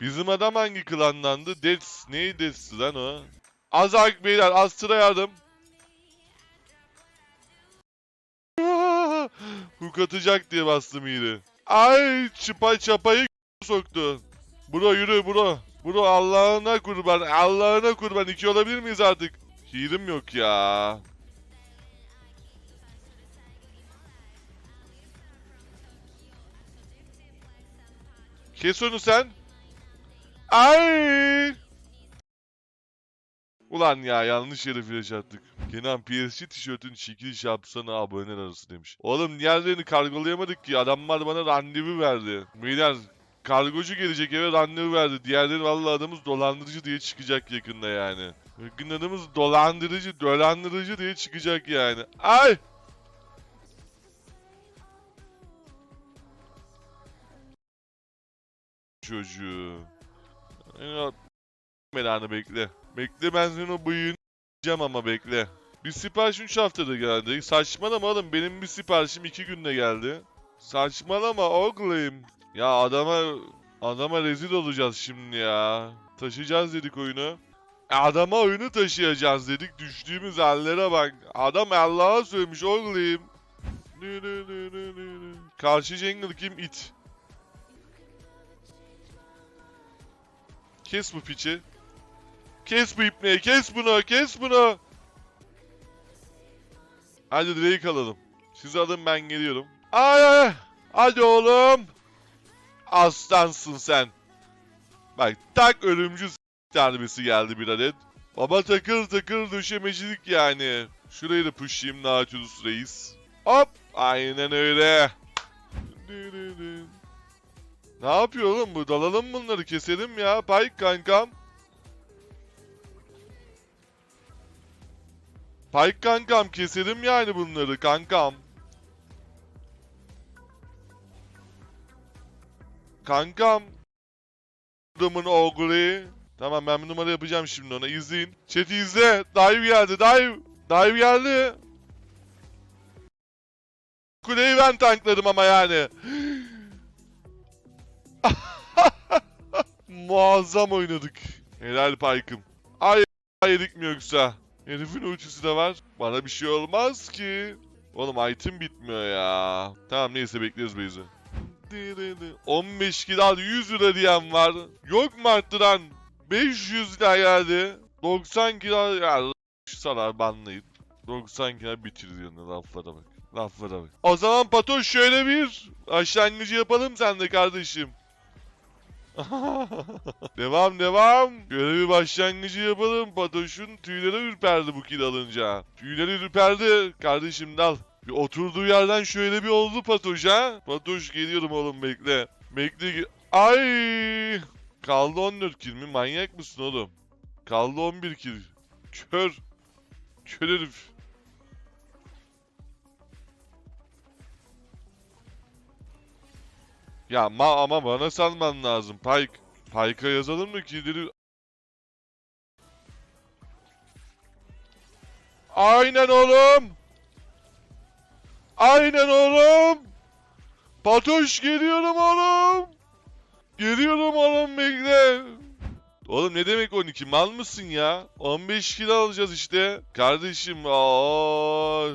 Bizim adam hangi klandandı? Dets. Neydi Dets'i lan o? Azak beyler Astra yardım. Hook atacak diye bastım iyiydi. Ay çıpa çapayı soktu. Bro yürü bro. Bro Allah'ına kurban. Allah'ına kurban. İki olabilir miyiz artık? Hilim yok ya. Kes onu sen. Ay! Ulan ya yanlış yere flash attık. Kenan PSG tişörtün çekiliş yapsana aboneler arası demiş. Oğlum diğerlerini kargolayamadık ki. Adamlar bana randevu verdi. Beyler kargocu gelecek eve randevu verdi. Diğerleri vallahi adamız dolandırıcı diye çıkacak yakında yani. Yakın adamız dolandırıcı, dolandırıcı diye çıkacak yani. Ay! Çocuğu. Ya, Melanı bekle. Bekle ben senin o ama bekle. Bir sipariş 3 haftada geldi. Saçmalama oğlum benim bir siparişim 2 günde geldi. Saçmalama oğlum. Ya adama adama rezil olacağız şimdi ya. Taşıyacağız dedik oyunu. E, Adama oyunu taşıyacağız dedik. Düştüğümüz hallere bak. Adam Allah'a söylemiş oğlum. Karşı jungle kim? It. Kes bu piçi. Kes bu ipneyi, kes bunu, kes bunu. Hadi Drake alalım. Siz alın ben geliyorum. Ay ay. Hadi oğlum. Aslansın sen. Bak tak ölümcül darbesi geldi bir adet. Baba takır takır döşemecilik yani. Şurayı da pushlayayım Nautilus reis. Hop. Aynen öyle. Ne yapıyor oğlum bu? Dalalım bunları keselim ya. Pike kankam. Pike kankam keselim yani bunları kankam. Kankam. Adamın oğlu. Tamam ben bir numara yapacağım şimdi ona. İzleyin. Chat'i izle. Dive geldi. Dive. Dive geldi. Kuleyi ben tankladım ama yani. Muazzam oynadık. Helal Pike'ım. Ay yedik mi yoksa? Herifin ultisi de var. Bana bir şey olmaz ki. Oğlum item bitmiyor ya. Tamam neyse bekleriz Beyzi. 15 kill al 100 lira diyen var. Yok mu arttıran? 500 lira geldi. 90 kill al. Ya salar banlayın. 90 kill bitir diyorsun laflara bak. Laflara bak. O zaman Pato şöyle bir başlangıcı yapalım sen de kardeşim. devam devam. Bir başlangıcı yapalım. Patoş'un tüyleri ürperdi bu kill alınca. Tüyleri ürperdi. Kardeşim dal. Bir oturduğu yerden şöyle bir oldu Patoş ha. Patoş geliyorum oğlum bekle. Bekle. Ay! Kaldı 14 kill mi? Manyak mısın oğlum? Kaldı 11 kill. Kör. Kör herif. Ya ma ama bana salman lazım Pike. Pike'a yazalım mı killleri? Aynen oğlum. Aynen oğlum. Patoş geliyorum oğlum. Geliyorum oğlum bekle. Oğlum ne demek 12 mal mısın ya? 15 kilo alacağız işte. Kardeşim aa.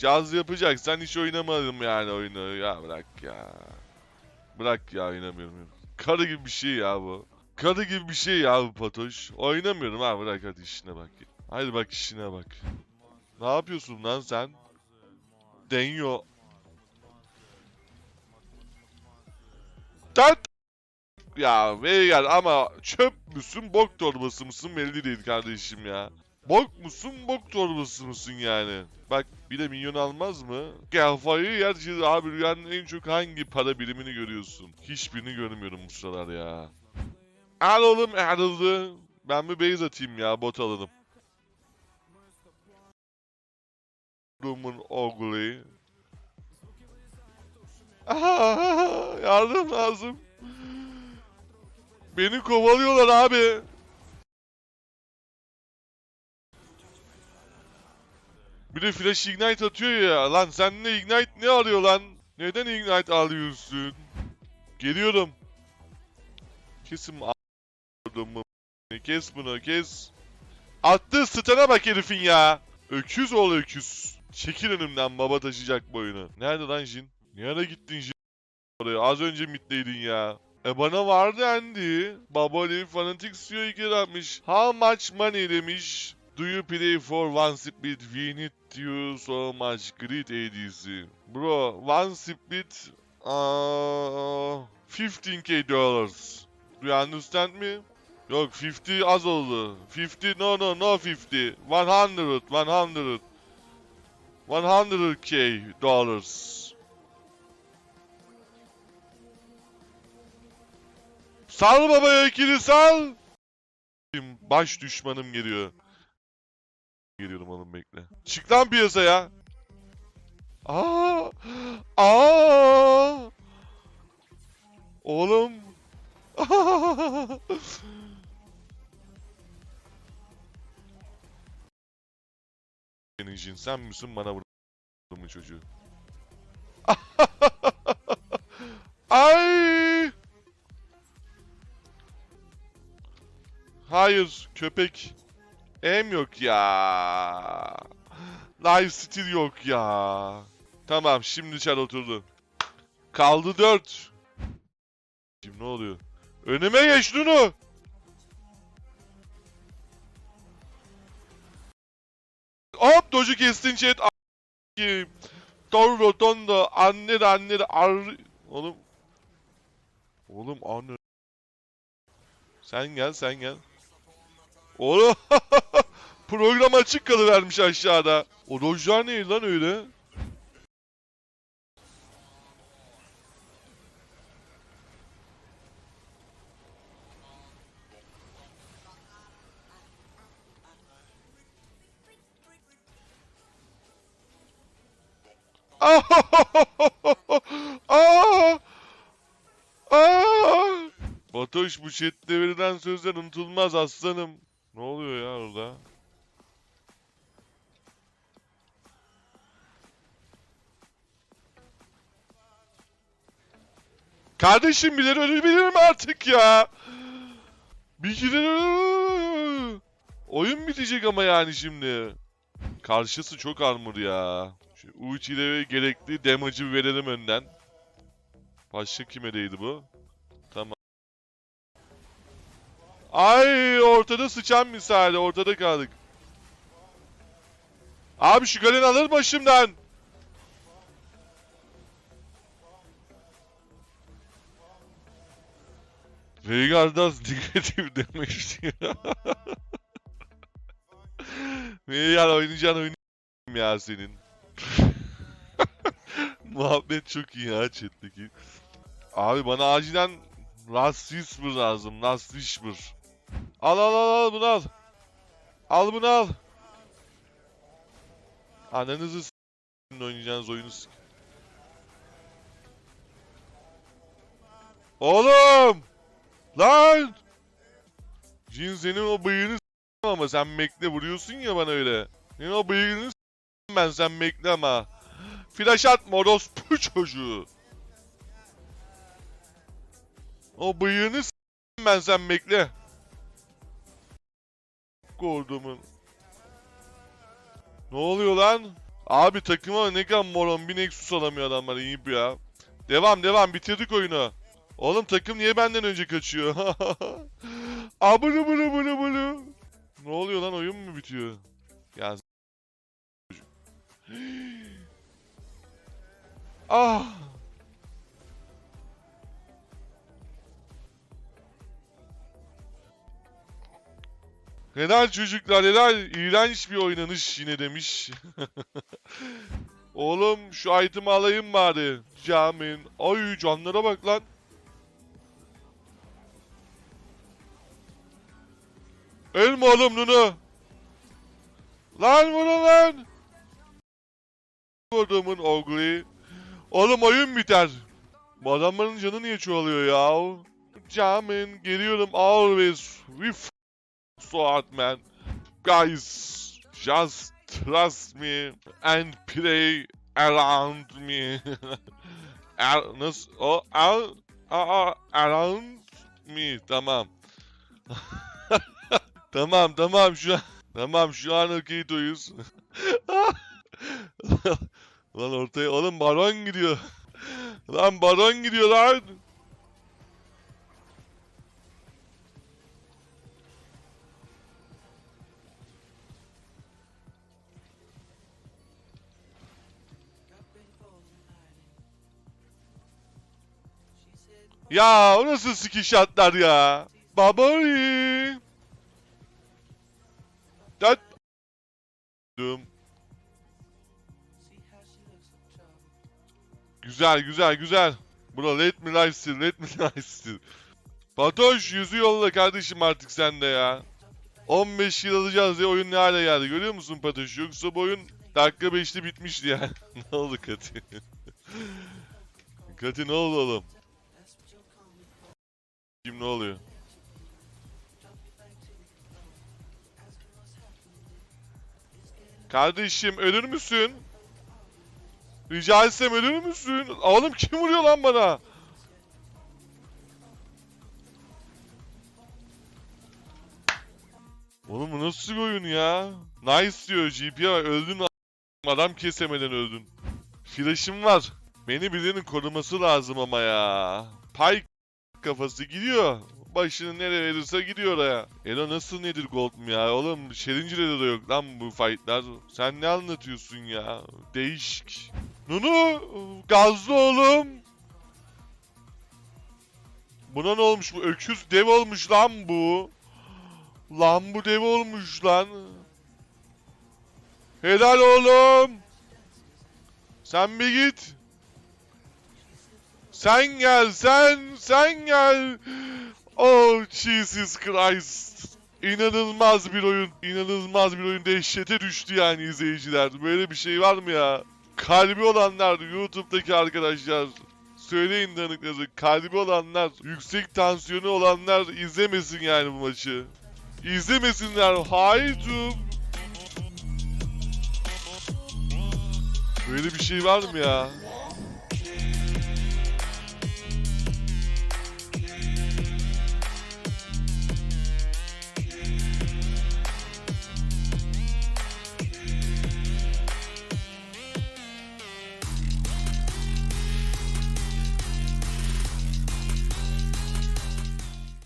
Caz yapacaksan hiç oynamadım yani oyunu. Ya bırak ya. Bırak ya oynamıyorum. Karı gibi bir şey ya bu. Karı gibi bir şey ya bu Patoş. Oynamıyorum ha bırak hadi işine bak. Haydi bak işine bak. Ne yapıyorsun lan sen? Denyo. Tat. Ya Veigar ama çöp müsün bok torbası mısın belli değil kardeşim ya. Bok musun bok torbası mısın yani? Bak bir de milyon almaz mı? Kafayı yer şimdi abi rüyanın en çok hangi para birimini görüyorsun? Hiçbirini görmüyorum bu sıralar ya. Al oğlum ayrıldı. Ben bir base atayım ya bot alalım. Oğlu. Aha, yardım lazım. Beni kovalıyorlar abi. Bir de flash ignite atıyor ya. Lan sen ne ignite ne arıyor lan? Neden ignite alıyorsun? Geliyorum. Kesin a**dım Kes bunu kes. Attığı stana bak herifin ya. Öküz ol öküz. Çekil önümden baba taşıyacak boyunu. Nerede lan Jin? Nereye gittin Jin? Oraya az önce middeydin ya. E bana vardı Andy. Babali Fanatic CEO 2 atmış. How much money demiş. Do you play for one split? We need you so much. Great ADC. Bro, one split uh, 15k dollars. Do you understand me? Yok 50 az oldu. 50 no no no 50. 100 100. 100k dollars. Sal babaya ikili sal. Baş düşmanım geliyor. Geliyorum oğlum bekle. Çık lan piyasaya. Aa! Aa! Oğlum. Senin için sen misin bana vurdun çocuğu? Ay! Hayır köpek. Em yok ya. Live steal yok ya. Tamam şimdi çar oturdu. Kaldı 4. Şimdi ne oluyor? Önüme geç Nunu. Hop doju kestin chat. A**ayım. Torro tondo anne de anne de ar... Oğlum. Oğlum anne. Sen gel sen gel. Oğlum. Program açık kalıvermiş aşağıda. O dojlar ne lan öyle? Aa! Aa! Batoş bu chatte verilen sözler unutulmaz aslanım. Ne oluyor ya orada? Kardeşim bilir ölebilirim artık ya. Bir gidelim. Oyun bitecek ama yani şimdi. Karşısı çok armor ya. Şu Uchi'de gerekli damage'ı verelim önden. Başka kime değdi bu? Ay ortada sıçan misali ortada kaldık. Abi şu galeni alır başımdan. Veigar'dan negatif demişti. Veigar oynayacağın oyunu ya senin. Muhabbet çok iyi ya chat'teki. Abi bana acilen Last Whisper lazım. Last Whisper. Al al al al bunu al. Al bunu al. Ananızı s***in oynayacağınız oyunu. Oğlum! Lan! Jin senin o bıyığını s***im ama sen bekle vuruyorsun ya bana öyle. Senin o bıyığını s***im ben sen bekle ama. Flash atma orospu çocuğu. O bıyığını s***im ben sen bekle. Gordumun. Ne oluyor lan? Abi takıma ne kadar moron bir Nexus alamıyor adamlar iyi ya. Devam devam bitirdik oyunu. Oğlum takım niye benden önce kaçıyor? Abını bunu bunu bunu. Ne oluyor lan oyun mu bitiyor? Ya Ah. Helal çocuklar helal. İğrenç bir oynanış yine demiş. Oğlum şu item'ı alayım bari. Camin. Ay canlara bak lan. Ölme oğlum Nunu. Lan bunu lan. Adamın ogli. Oğlum oyun biter. Bu adamların canı niye çoğalıyor ya? Camin geliyorum always with so hard man. Guys, just trust me and play around me. Er, nasıl? O, a, a, around me. Tamam. tamam tamam şu an. Tamam şu an okeytoyuz. lan ortaya oğlum baron gidiyor. lan baron gidiyor lan. Ya o nasıl skillshotlar ya? Babari. Dum. Güzel güzel güzel. Bro let me life steal, let me life steal. Fatoş yüzü yolla kardeşim artık sen de ya. 15 yıl alacağız diye oyun ne hale geldi görüyor musun Fatoş? Yoksa bu oyun dakika 5'te bitmişti ya. ne oldu Kati? Kati ne oldu oğlum? Kim ne oluyor? Kardeşim ölür müsün? Rica etsem ölür müsün? Oğlum kim vuruyor lan bana? Oğlum bu nasıl bir oyun ya? Nice diyor GP'ye öldün adam kesemeden öldün. Flash'ım var. Beni birinin koruması lazım ama ya. Pike kafası gidiyor. Başını nereye verirse gidiyor oraya. Elo nasıl nedir Gold'um ya? Oğlum Challenger'da da yok lan bu fightlar. Sen ne anlatıyorsun ya? Değişik. Nunu gazlı oğlum. Buna ne olmuş bu? Öküz dev olmuş lan bu. Lan bu dev olmuş lan. Helal oğlum. Sen bir git. Sen gel sen sen gel. Oh Jesus Christ. İnanılmaz bir oyun. İnanılmaz bir oyun. Dehşete düştü yani izleyiciler. Böyle bir şey var mı ya? Kalbi olanlar YouTube'daki arkadaşlar. Söyleyin tanıkları. Kalbi olanlar, yüksek tansiyonu olanlar izlemesin yani bu maçı. İzlemesinler. Haydi. Böyle bir şey var mı ya?